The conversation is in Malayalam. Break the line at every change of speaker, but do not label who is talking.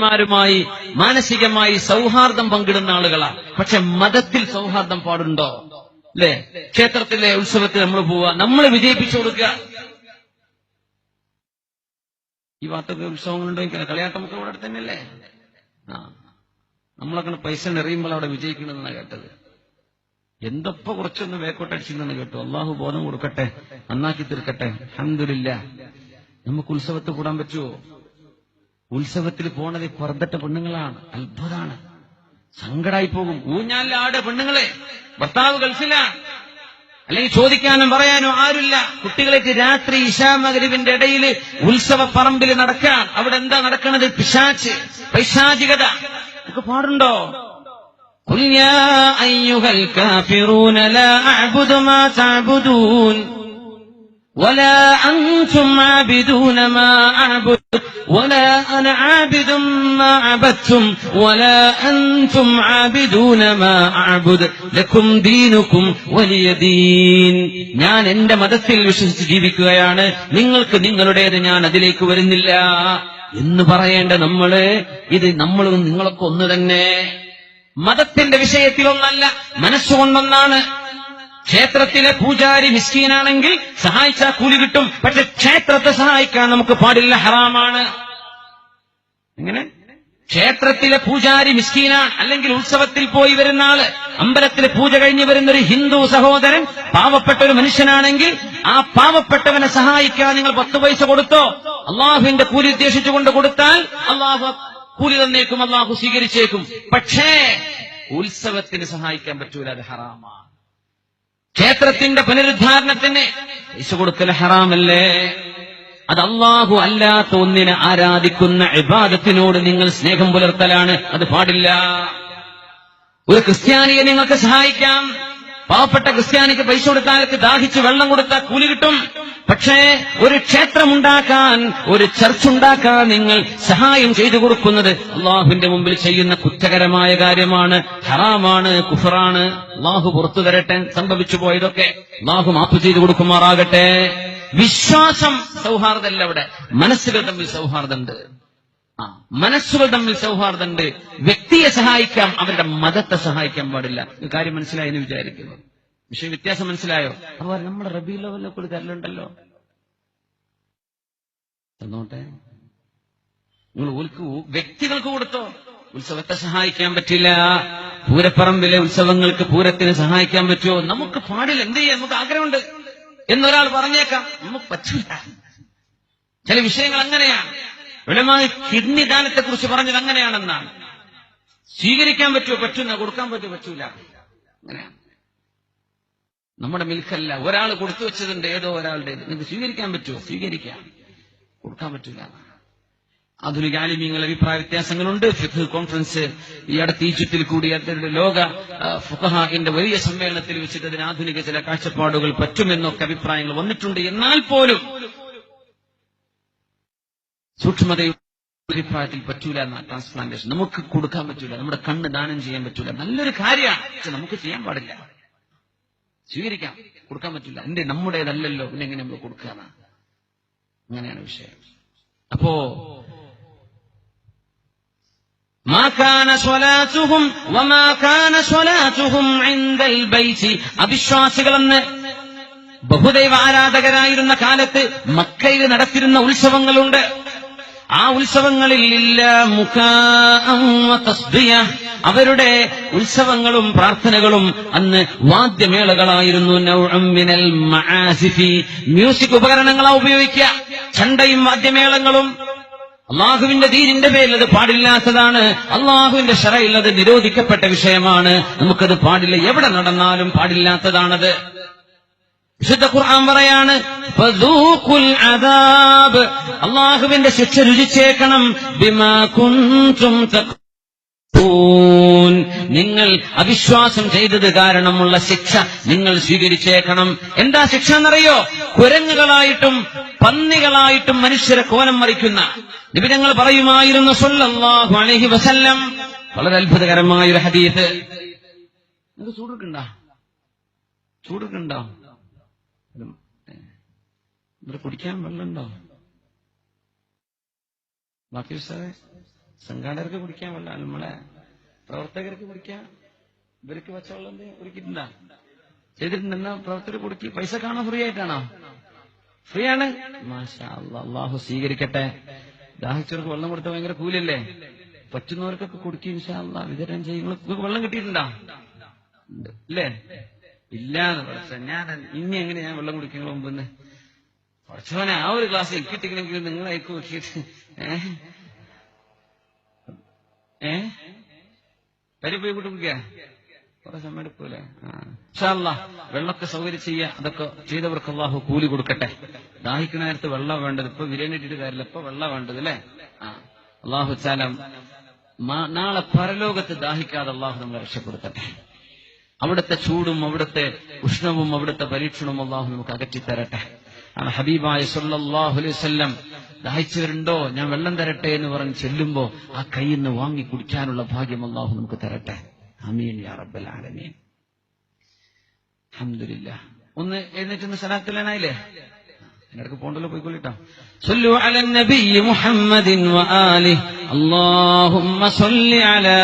മാരുമായി മാനസികമായി സൗഹാർദ്ദം പങ്കിടുന്ന ആളുകളാണ് പക്ഷെ മതത്തിൽ സൗഹാർദ്ദം പാടുണ്ടോ? അല്ലെ ക്ഷേത്രത്തിലെ ഉത്സവത്തിൽ നമ്മൾ പോവുക നമ്മൾ വിജയിപ്പിച്ചു കൊടുക്കുക. ഈ വാർത്തക്ക് ഉത്സവങ്ങളുണ്ടോ കളിയാട്ടമൊക്കെ ഇവിടെ അവിടെ തന്നെയല്ലേ ആ. നമ്മളൊക്കെ പൈസ എറിയുമ്പോൾ അവിടെ വിജയിക്കണമെന്നാണ് കേട്ടത്. എന്തൊപ്പ കുറച്ചൊന്ന് വേക്കോട്ടടിച്ചിരുന്നെന്ന് കേട്ടു. അള്ളാഹു ബോധം കൊടുക്കട്ടെ നന്നാക്കി തീർക്കട്ടെ. അഹമ്മദില്ല നമുക്ക് ഉത്സവത്തിൽ കൂടാൻ പറ്റുമോ ഉത്സവത്തിൽ പോണത് ഈ പർദ്ദട്ട പെണ്ണുങ്ങളാണ് അത്ഭുതമാണ് സങ്കടായി പോകും ഊഞ്ഞാലിലെ ആട് പെണ്ണുങ്ങളെ ഭർത്താവ് ഗൾഫിലാണ് അല്ലെങ്കിൽ ചോദിക്കാനും പറയാനും ആരുമില്ല കുട്ടികളേക്ക് രാത്രി ഇഷാ മകരിവിന്റെ ഇടയിൽ ഉത്സവ പറമ്പിൽ നടക്കാൻ അവിടെ എന്താ നടക്കുന്നത് പിശാച്ച് പൈശാചികത ഒക്കെ പാടുണ്ടോ قل يا أيها الكافرون لا أعبد ما تعبدون ولا أنتم عابدون ما أعبد ولا أنا عابد ما عبدتم ولا أنتم عابدون ما أعبد لكم دينكم ولي دين ഞാൻ എന്റെ മതത്തിൽ വിശ്വസിച്ച് ജീവിക്കുകയാണ് നിങ്ങൾക്ക് നിങ്ങളുടേത് ഞാൻ അതിലേക്ക് വരുന്നില്ല എന്ന് പറയേണ്ട നമ്മള് ഇത് നമ്മളും നിങ്ങളൊക്കെ ഒന്ന് തന്നെ മതത്തിന്റെ വിഷയത്തിലൊന്നല്ല മനസ്സുകൊണ്ടൊന്നാണ് ക്ഷേത്രത്തിലെ പൂജാരി മിസ്കീനാണെങ്കിൽ സഹായിച്ചാൽ കൂലി കിട്ടും. പക്ഷെ ക്ഷേത്രത്തെ സഹായിക്കാൻ നമുക്ക് പാടില്ല ഹറാമാണ്. എങ്ങനെ? ക്ഷേത്രത്തിലെ പൂജാരി മിസ്കീനാണ് അല്ലെങ്കിൽ ഉത്സവത്തിൽ പോയി വരുന്ന ആൾ. അമ്പലത്തിലെ പൂജ കഴിഞ്ഞ് വരുന്ന ഒരു ഹിന്ദു സഹോദരൻ പാവപ്പെട്ട ഒരു മനുഷ്യനാണെങ്കിൽ ആ പാവപ്പെട്ടവനെ സഹായിക്കാൻ നിങ്ങൾ പത്ത് പൈസ കൊടുത്തോ? അള്ളാഹുവിന്റെ കൂലി ഉദ്ദേശിച്ചുകൊണ്ട് കൊടുത്താൽ അള്ളാഹു കൂലി തന്നേക്കും അള്ളാഹു സ്വീകരിച്ചേക്കും. പക്ഷേ ഉത്സവത്തിന് സഹായിക്കാൻ പറ്റൂല അത് ഹറാമാണ്. ക്ഷേത്രത്തിന്റെ പുനരുദ്ധാരണത്തിന് പൈസ കൊടുക്കൽ ഹറാമല്ലേ? അത് അള്ളാഹു അല്ലാത്ത ഒന്നിനെ ആരാധിക്കുന്ന ഇബാദത്തിനോട് നിങ്ങൾ സ്നേഹം പുലർത്തലാണ്. അത് പാടില്ല. ഒരു ക്രിസ്ത്യാനിയെ നിങ്ങൾക്ക് സഹായിക്കാം. പാവപ്പെട്ട ക്രിസ്ത്യാനിക്ക് പൈസ കൊടുത്താൽ ദാഹിച്ച് വെള്ളം കൊടുത്താൽ കൂലി കിട്ടും. പക്ഷേ ഒരു ക്ഷേത്രമുണ്ടാക്കാൻ ഒരു ചർച്ച് ഉണ്ടാക്കാൻ നിങ്ങൾ സഹായം ചെയ്തു കൊടുക്കുന്നത് അള്ളാഹുവിന്റെ മുമ്പിൽ ചെയ്യുന്ന കുറ്റകരമായ കാര്യമാണ്. ഹറാമാണ് കുഫറാണ്. അള്ളാഹു പുറത്തു തരട്ടെ സംഭവിച്ചു പോയതൊക്കെ. അള്ളാഹു മാപ്പ് ചെയ്തു കൊടുക്കുമാറാകട്ടെ. വിശ്വാസം സൗഹാർദ്ദമല്ല അവിടെ. മനസ്സുകൾ തമ്മിൽ സൗഹാർദ്ദമുണ്ട്. മനസ്സുകൾ തമ്മിൽ സൗഹാർദ്ദമുണ്ട്. വ്യക്തിയെ സഹായിക്കാം അവരുടെ മതത്തെ സഹായിക്കാൻ പാടില്ല. കാര്യം മനസ്സിലായി എന്ന് വിചാരിക്കുന്നു. വിഷയം വ്യത്യാസം മനസ്സിലായോ? അപ്പോൾ നമ്മുടെ റബി ലോവലിനെ കൂടി തരലുണ്ടല്ലോ തന്നോട്ടെ. നിങ്ങൾ ഓൽക്ക് വ്യക്തികൾക്ക് കൊടുത്തോ? ഉത്സവത്തെ സഹായിക്കാൻ പറ്റില്ല. പൂരപ്പറമ്പിലെ ഉത്സവങ്ങൾക്ക് പൂരത്തിന് സഹായിക്കാൻ പറ്റുമോ? നമുക്ക് പാടില്ല. എന്ത് ചെയ്യാം? നമുക്ക് ആഗ്രഹമുണ്ട്. എന്നൊരാൾ പറഞ്ഞേക്കാം. നമുക്ക് പറ്റില്ല ചില വിഷയങ്ങൾ അങ്ങനെയാണ്. വിളമായി കിഡ്നി ദാനത്തെ കുറിച്ച് പറഞ്ഞത് അങ്ങനെയാണെന്നാണ്. സ്വീകരിക്കാൻ പറ്റുമോ പറ്റുന്ന കൊടുക്കാൻ പറ്റുമോ പറ്റൂല. നമ്മുടെ മിൽക്കല്ല. ഒരാൾ കൊടുത്തു വെച്ചതുണ്ട് ഏതോ ഒരാളുടെ. നിങ്ങൾക്ക് സ്വീകരിക്കാൻ പറ്റുമോ സ്വീകരിക്കാം. കൊടുക്കാൻ പറ്റൂല. ആധുനിക ആലിമ്യങ്ങൾ അഭിപ്രായ വ്യത്യാസങ്ങളുണ്ട്. ഫിഖ് കോൺഫറൻസ് ഈ അടുത്ത് ഈജിപ്തിൽ കൂടി അതിന്റെ ലോക ഫുഹാഹിന്റെ വലിയ സമ്മേളനത്തിൽ വെച്ചിട്ട് അതിന് ആധുനിക ചില കാഴ്ചപ്പാടുകൾ പറ്റുമെന്നൊക്കെ അഭിപ്രായങ്ങൾ വന്നിട്ടുണ്ട്. എന്നാൽ പോലും സൂക്ഷ്മതയുടെ പറ്റൂല എന്ന ട്രാൻസ്പ്ലാന്റേഷൻ നമുക്ക് കൊടുക്കാൻ പറ്റൂല നമ്മുടെ കണ്ണ് ദാനം ചെയ്യാൻ പറ്റൂല. നല്ലൊരു കാര്യമാണ്. പക്ഷെ നമുക്ക് ചെയ്യാൻ പാടില്ല. സ്വീകരിക്കാം. കൊടുക്കാൻ പറ്റില്ല എന്റെ നമ്മുടേതല്ലല്ലോ. പിന്നെ എങ്ങനെ നമ്മൾ കൊടുക്കുക അങ്ങനെയാണ് വിഷയം. അപ്പോ അവിശ്വാസികളെന്ന് ബഹുദൈവ ആരാധകരായിരുന്ന കാലത്ത് മക്കയിൽ നടത്തിരുന്ന ഉത്സവങ്ങളുണ്ട്. ആ ഉത്സവങ്ങളിൽ ഇല്ല മുഖിയ അവരുടെ ഉത്സവങ്ങളും പ്രാർത്ഥനകളും അന്ന് വാദ്യമേളകളായിരുന്നു. നൗഉം മിനൽ മആസിഫി. മ്യൂസിക് ഉപകരണങ്ങളാ ഉപയോഗിക്കുക. ചണ്ടയും വാദ്യമേളങ്ങളും. അള്ളാഹുവിന്റെ ദീനിന്റെ പേരിൽ അത് പാടില്ലാത്തതാണ്. അള്ളാഹുവിന്റെ ഷറയിൽ അത് നിരോധിക്കപ്പെട്ട വിഷയമാണ്. നമുക്കത് പാടില്ല. എവിടെ നടന്നാലും പാടില്ലാത്തതാണത്. വിശുദ്ധ ഖുർആൻ പറയാണ് അള്ളാഹുവിന്റെ ശിക്ഷ രുചിച്ചേക്കണം. ബിമാ നിങ്ങൾ അവിശ്വാസം ചെയ്തത് കാരണമുള്ള ശിക്ഷ നിങ്ങൾ സ്വീകരിച്ചേക്കണം. എന്താ ശിക്ഷ എന്നറിയോ? കുരങ്ങുകളായിട്ടും പന്നികളായിട്ടും മനുഷ്യരെ കോലം മറിക്കുന്ന. നിബിധങ്ങൾ പറയുമായിരുന്നു സൊല്ലാഹു അലൈഹി വസല്ലം. വളരെ അത്ഭുതകരമായ ഒരു നിങ്ങൾക്ക് ചൂടുക്കുണ്ടോ ചൂടുക്കുണ്ടോ ഇവിടെ കുടിക്കാൻ വെള്ളമുണ്ടോ? ബാക്കി സാറേ സംഘാടകർക്ക് കുടിക്കാൻ വെള്ളം നമ്മളെ പ്രവർത്തകർക്ക് കുടിക്കാൻ ഇവർക്ക് വെച്ചവെള്ളം എന്തെങ്കിലും ഒരുക്കിയിട്ടുണ്ടാ? ചെയ്തിട്ടുണ്ടെന്നാ പ്രവർത്തകർ കുടിക്ക. പൈസ കാണാൻ ഫ്രീ ആയിട്ടാണോ? ഫ്രീ ആണ്. അള്ളാഹു സ്വീകരിക്കട്ടെ. ദാഹിച്ചവർക്ക് വെള്ളം കൊടുത്ത ഭയങ്കര കൂലല്ലേ? പറ്റുന്നവർക്കൊക്കെ കുടിക്കും ഇൻഷാ അല്ലാ. വിതരണം ചെയ്യും. വെള്ളം കിട്ടിയിട്ടുണ്ടോ? ഉണ്ട്. ഇല്ലേ പഠിച്ച ഞാൻ ഇനി എങ്ങനെ ഞാൻ വെള്ളം കുടിക്കുന്ന മുമ്പ് പഠിച്ചവനെ ആ ഒരു ക്ലാസ് എനിക്ക് കിട്ടിക്കണമെങ്കിൽ നിങ്ങൾ അയക്കു നോക്കിയിട്ട് ഏ? പരി പോയി കുട്ടിക്കുക കുറെ സമയം എടുക്കൂലേ? ആ. വെള്ളമൊക്കെ സൗകര്യം ചെയ്യുക. അതൊക്കെ ചെയ്തവർക്ക് അള്ളാഹു കൂലി കൊടുക്കട്ടെ. ദാഹിക്കുന്ന നേരത്ത് വെള്ളം വേണ്ടത്. ഇപ്പൊ ബിരിയാണി ഇട്ടിട്ട് കാര്യമില്ല. ഇപ്പൊ വെള്ളം വേണ്ടത് അല്ലേ? ആ. അള്ളാഹു ചാലം നാളെ പരലോകത്ത് ദാഹിക്കാതെ അള്ളാഹു നമ്മളെ രക്ഷപ്പെടുത്തട്ടെ. അവിടുത്തെ ചൂടും അവിടുത്തെ ഉഷ്ണവും അവിടുത്തെ പരീക്ഷണവും അള്ളാഹു നമുക്ക് അകറ്റി തരട്ടെ ആണ് ഹബീബായ സല്ലല്ലാഹു അലൈഹി വസല്ലം ദാഹിച്ചവരുണ്ടോ ഞാൻ വെള്ളം തരട്ടെ എന്ന് പറഞ്ഞ് ചെല്ലുമ്പോ ആ കയ്യിൽ നിന്ന് വാങ്ങി കുടിക്കാനുള്ള ഭാഗ്യം അള്ളാഹു നമുക്ക് തരട്ടെ അമീൻ യാ റബ്ബൽ ആലമീൻ അൽഹംദുലില്ലാ ഒന്ന് എഴുന്നേറ്റ് സലാത്തിലാനായില്ലേ ഇടക്ക് പോണ്ടല്ലോ പോയിക്കൊള്ളിട്ടാ صلوا على النبي محمد وآله اللهم صل على